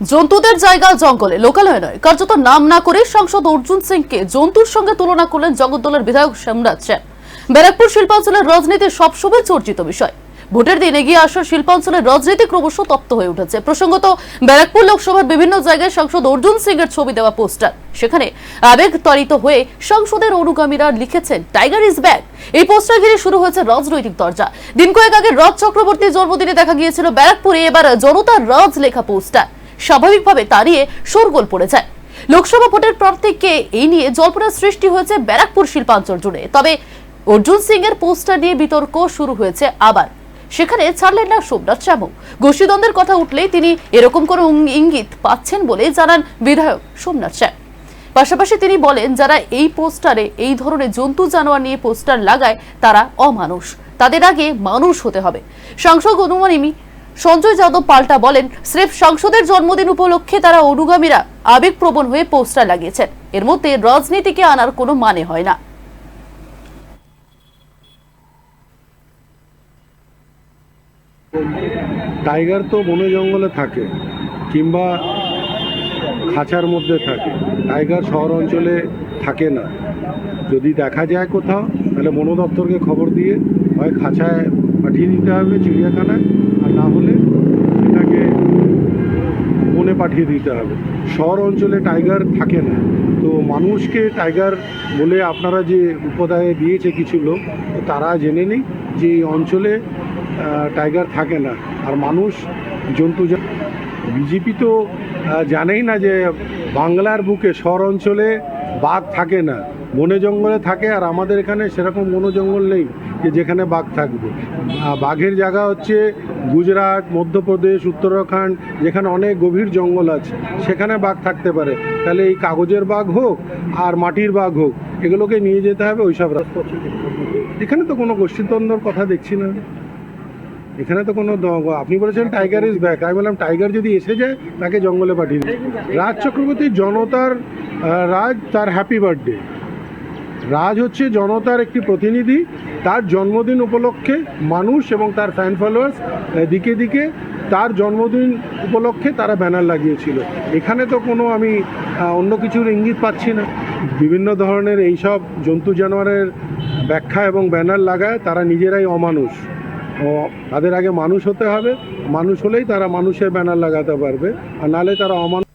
জন্তুদের জায়গা জঙ্গলে, লোকালয় নয়। কার্যত নাম না করে সাংসদ অর্জুন সিংকে জন্তুর সঙ্গে তুলনা করলেন জগদ্দলের বিধায়ক শ্যামরাজ সেন। ব্যারাকপুর শিল্পাঞ্চলের রাজনীতি সবসময় চর্চিত বিষয়। ভোটের দিন এগিয়ে আসা শিল্পাঞ্চলের রাজনীতি ক্রমশ তপ্ত হয়ে উঠেছে। প্রসঙ্গত, ব্যারাকপুর লোকসভার বিভিন্ন জায়গায় সাংসদ অর্জুন সিং এর ছবি দেওয়া পোস্টার। সেখানে আবেগ তরিত হয়ে সংসদের অনুগামীরা লিখেছেন, টাইগার ইজ ব্যাক। এই পোস্টার ঘিরে শুরু হয়েছে রাজনৈতিক দরজা দিন কয়েক আগে রাজ চক্রবর্তীর জন্মদিনে দেখা গিয়েছিল ব্যারাকপুরে, এবার জনতার রাজ লেখা পোস্টার। স্বাভাবিকভাবে দাঁড়িয়ে শোরগোল পড়ে যায়। লোকসভা ভোটের প্রার্থীকে এই নিয়ে জল্পনার সৃষ্টি হয়েছে ব্যারাকপুর শিল্পাঞ্চল জুড়ে তবে অর্জুন সিং এর পোস্টার নিয়ে বিতর্ক শুরু হয়েছে আবার। সেখানে ছাড়লেন না সোমনাথ শ্যামু গোষ্ঠীদ্বন্দ্বের কথা উঠলেই তিনি এরকম কোনো ইঙ্গিত পাচ্ছেন বলে জানান বিধায়ক সোমনাথ শ্যাম। পাশাপাশি তিনি বলেন, যারা এই পোস্টারে এই ধরনের জন্তু জানোয়ার নিয়ে পোস্টার লাগায় তারা অমানুষ। তাদের আগে মানুষ হতে হবে। সাংসদ অনুমানিমি সঞ্জয় যাদব পাল্টা বলেন, স্রেফ সংসদের জন্মদিন উপলক্ষে তারা অনুগামীরা আবেগপ্রবণ হয়ে পোস্টার লাগিয়েছেন। এর মধ্যে রাজনীতিকে আনার কোনো মানে হয় না। টাইগার তো বনে জঙ্গলে থাকে কিংবা খাঁচার মধ্যে থাকে। টাইগার শহর অঞ্চলে থাকে না। যদি দেখা যায় কোথাও, তাহলে বন দপ্তরকে খবর দিয়ে হয় খাঁচায় পাঠিয়ে দিতে হবে, চিড়িয়াখানায়। আর না হলে এটাকে বনে পাঠিয়ে দিতে হবে। শহর অঞ্চলে টাইগার থাকে না। তো মানুষকে টাইগার বলে আপনারা যে উপদায় দিয়েছে কিছু লোক তারা জেনে নেই যে এই অঞ্চলে টাইগার থাকে না। আর মানুষ জন্তু বিজেপি তো জানেই না যে বাংলার বুকে শহর অঞ্চলে বাঘ থাকে না। বনে জঙ্গলে থাকে আর আমাদের এখানে সেরকম বন জঙ্গল নেই যে যেখানে বাঘ থাকবে। বাঘের জায়গা হচ্ছে গুজরাট, মধ্যপ্রদেশ, উত্তরাখণ্ড, যেখানে অনেক গভীর জঙ্গল আছে। সেখানে বাঘ থাকতে পারে। তাহলে এই কাগজের বাঘ হোক আর মাটির বাঘ হোক, এগুলোকে নিয়ে যেতে হবে ওইসব এখানে তো কোনো গোষ্ঠীদ্বন্দ্বর কথা দেখছি না। এখানে তো কোনো আপনি বলেছেন টাইগার ইজ ব্যাক আমি বললাম টাইগার যদি এসে যায়, তাকে জঙ্গলে পাঠিয়ে দিন। রাজ চক্রবর্তী জনতার রাজ তার হ্যাপি বার্থডে রাজ হচ্ছে জনতার একটি প্রতিনিধি। তার জন্মদিন উপলক্ষে মানুষ এবং তার ফ্যান ফলোয়ার্স দিকে দিকে তার জন্মদিন উপলক্ষে তারা ব্যানার লাগিয়েছিল। এখানে তো কোনো আমি অন্য কিছুর ইঙ্গিত পাচ্ছি না। বিভিন্ন ধরনের এইসব জন্তু জানোয়ারের ব্যাখ্যা এবং ব্যানার লাগায় তারা নিজেরাই অমানুষ। তাদের আগে মানুষ হতে হবে। মানুষ হলেই তারা মানুষের ব্যানার লাগাতে পারবে। আর নালে তারা অমানুষ